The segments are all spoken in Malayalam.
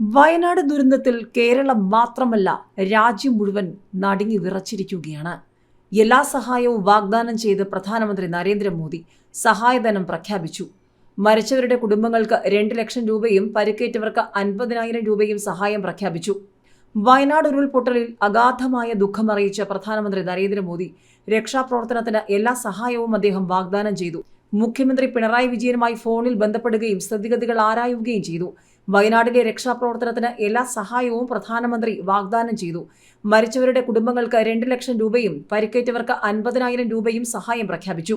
വയനാട് ദുരന്തത്തിൽ കേരളം മാത്രമല്ല രാജ്യം മുഴുവൻ നടുങ്ങി വിറച്ചിരിക്കുകയാണ്. എല്ലാ സഹായവും വാഗ്ദാനം ചെയ്ത് പ്രധാനമന്ത്രി നരേന്ദ്രമോദി സഹായധനം പ്രഖ്യാപിച്ചു. മരിച്ചവരുടെ കുടുംബങ്ങൾക്ക് രണ്ട് ലക്ഷം രൂപയും പരിക്കേറ്റവർക്ക് അൻപതിനായിരം രൂപയും സഹായം പ്രഖ്യാപിച്ചു. വയനാട് ഉരുൾപൊട്ടലിൽ അഗാധമായ ദുഃഖമറിയിച്ച പ്രധാനമന്ത്രി നരേന്ദ്രമോദി രക്ഷാപ്രവർത്തനത്തിന് എല്ലാ സഹായവും അദ്ദേഹം വാഗ്ദാനം ചെയ്തു. മുഖ്യമന്ത്രി പിണറായി വിജയനുമായി ഫോണിൽ ബന്ധപ്പെടുകയും സ്ഥിതിഗതികൾ ആരായുകയും ചെയ്തു. വയനാട്ടിലെ രക്ഷാപ്രവർത്തനത്തിന് എല്ലാ സഹായവും പ്രധാനമന്ത്രി വാഗ്ദാനം ചെയ്തു. മരിച്ചവരുടെ കുടുംബങ്ങൾക്ക് രണ്ട് ലക്ഷം രൂപയും പരിക്കേറ്റവർക്ക് അൻപതിനായിരം രൂപയും സഹായം പ്രഖ്യാപിച്ചു.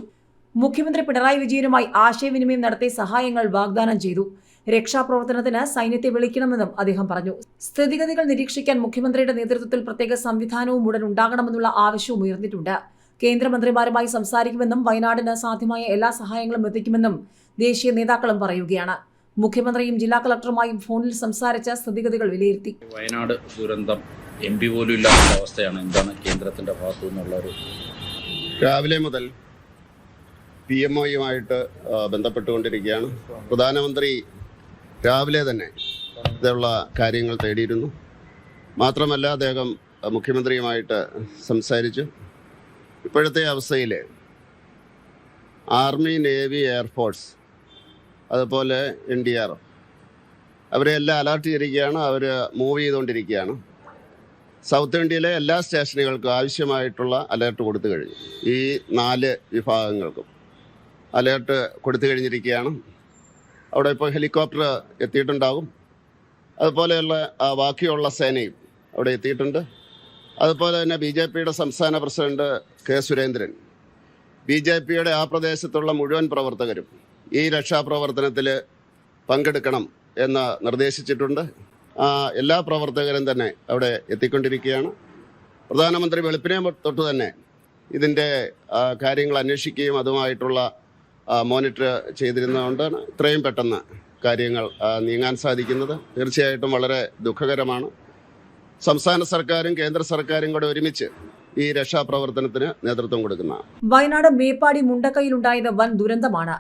മുഖ്യമന്ത്രി പിണറായി വിജയനുമായി ആശയവിനിമയം നടത്തി സഹായങ്ങൾ വാഗ്ദാനം ചെയ്തു. രക്ഷാപ്രവർത്തനത്തിന് സൈന്യത്തെ വിളിക്കണമെന്നും അദ്ദേഹം പറഞ്ഞു. സ്ഥിതിഗതികൾ നിരീക്ഷിക്കാൻ മുഖ്യമന്ത്രിയുടെ നേതൃത്വത്തിൽ പ്രത്യേക സംവിധാനവും ഉടൻ ഉണ്ടാകണമെന്നുള്ള ആവശ്യവും ഉയർന്നിട്ടുണ്ട്. കേന്ദ്രമന്ത്രിമാരുമായി സംസാരിക്കുമെന്നും വയനാടിന് സാധ്യമായ എല്ലാ സഹായങ്ങളും എത്തിക്കുമെന്നും ദേശീയ നേതാക്കളും പറയുകയാണ്. മുഖ്യമന്ത്രിയും ജില്ലാ കളക്ടറുമായും ഫോണിൽ സംസാരിച്ച സ്ഥിതിഗതികൾ വിലയിരുത്തി. വയനാട് ദുരന്തം എം പി പോലും ഇല്ലാത്ത അവസ്ഥയാണ് എന്താണ് കേന്ദ്രത്തിന്റെ ഭാഗത്തു നിന്നുള്ള ഒരു രാവിലെ മുതൽ പി എം ഒയുമായിട്ട് ബന്ധപ്പെട്ടുകൊണ്ടിരിക്കുകയാണ്. പ്രധാനമന്ത്രി രാവിലെ തന്നെ ഇതുള്ള കാര്യങ്ങൾ തേടിയിരുന്നു. മാത്രമല്ല അദ്ദേഹം മുഖ്യമന്ത്രിയുമായിട്ട് സംസാരിച്ചു. ഇപ്പോഴത്തെ അവസ്ഥയിൽ ആർമി നേവി എയർഫോഴ്സ് അതുപോലെ എൻ ഡി ആർ. അവരെ എല്ലാം അലർട്ട് ചെയ്തിരിക്കുകയാണ്. അവർ മൂവ് ചെയ്തുകൊണ്ടിരിക്കുകയാണ്. സൗത്ത് ഇന്ത്യയിലെ എല്ലാ സ്റ്റേഷനുകൾക്കും ആവശ്യമായിട്ടുള്ള അലേർട്ട് കൊടുത്തു കഴിഞ്ഞു. ഈ നാല് വിഭാഗങ്ങൾക്കും അലേർട്ട് കൊടുത്തു കഴിഞ്ഞിരിക്കുകയാണ്. അവിടെ ഇപ്പോൾ ഹെലികോപ്റ്റർ എത്തിയിട്ടുണ്ടാകും. അതുപോലെയുള്ള ബാക്കിയുള്ള സേനയും അവിടെ എത്തിയിട്ടുണ്ട്. അതുപോലെ തന്നെ ബി ജെ പിയുടെ സംസ്ഥാന president K Surendran. B J പിയുടെ ആ പ്രദേശത്തുള്ള മുഴുവൻ പ്രവർത്തകരും ഈ രക്ഷാപ്രവർത്തനത്തിൽ പങ്കെടുക്കണം എന്ന് നിർദ്ദേശിച്ചിട്ടുണ്ട്. എല്ലാ പ്രവർത്തകരും തന്നെ അവിടെ എത്തിക്കൊണ്ടിരിക്കുകയാണ്. പ്രധാനമന്ത്രി വെളുപ്പിനെ തൊട്ട് തന്നെ ഇതിന്റെ കാര്യങ്ങൾ അന്വേഷിക്കുകയും അതുമായിട്ടുള്ള മോണിറ്റർ ചെയ്തിരുന്നതുകൊണ്ടാണ് ഇത്രയും പെട്ടെന്ന് കാര്യങ്ങൾ നീങ്ങാൻ സാധിക്കുന്നത് തീർച്ചയായിട്ടും വളരെ ദുഃഖകരമാണ്. സംസ്ഥാന സർക്കാരും കേന്ദ്ര സർക്കാരും കൂടെ ഒരുമിച്ച് ഈ രക്ഷാപ്രവർത്തനത്തിന് നേതൃത്വം കൊടുക്കുന്ന വയനാട് മേപ്പാടി മുണ്ടക്കയിലുണ്ടായത് വൻ ദുരന്തമാണ്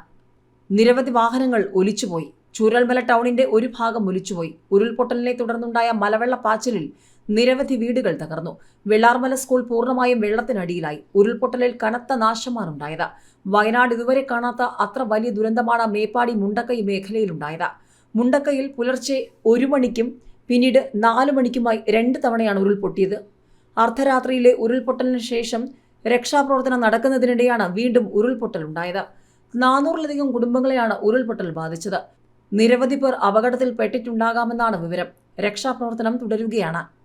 നിരവധി വാഹനങ്ങൾ ഒലിച്ചുപോയി. ചൂരൽമല ടൗണിന്റെ ഒരു ഭാഗം ഒലിച്ചുപോയി. ഉരുൾപൊട്ടലിനെ തുടർന്നുണ്ടായ മലവെള്ളപ്പാച്ചിലിൽ നിരവധി വീടുകൾ തകർന്നു. വെള്ളാർമല സ്കൂൾ പൂർണമായും വെള്ളത്തിനടിയിലായി. ഉരുൾപൊട്ടലിൽ കനത്ത നാശമാണുണ്ടായത്. വയനാട് ഇതുവരെ കാണാത്ത അത്ര വലിയ ദുരന്തമാണ് മേപ്പാടി മുണ്ടക്കൈ മേഖലയിലുണ്ടായത്. മുണ്ടക്കൈയിൽ പുലർച്ചെ ഒരു മണിക്കും പിന്നീട് നാല് മണിക്കുമായി രണ്ട് തവണയാണ് ഉരുൾപൊട്ടിയത്. അർദ്ധരാത്രിയിലെ ഉരുൾപൊട്ടലിന് ശേഷം രക്ഷാപ്രവർത്തനം നടക്കുന്നതിനിടെയാണ് വീണ്ടും ഉരുൾപൊട്ടലുണ്ടായത്. നാനൂറിലധികം കുടുംബങ്ങളെയാണ് ഉരുൾപൊട്ടൽ ബാധിച്ചത്. നിരവധി പേർ അപകടത്തിൽ പെട്ടിട്ടുണ്ടാകാമെന്നാണ് വിവരം. രക്ഷാപ്രവർത്തനം തുടരുകയാണ്.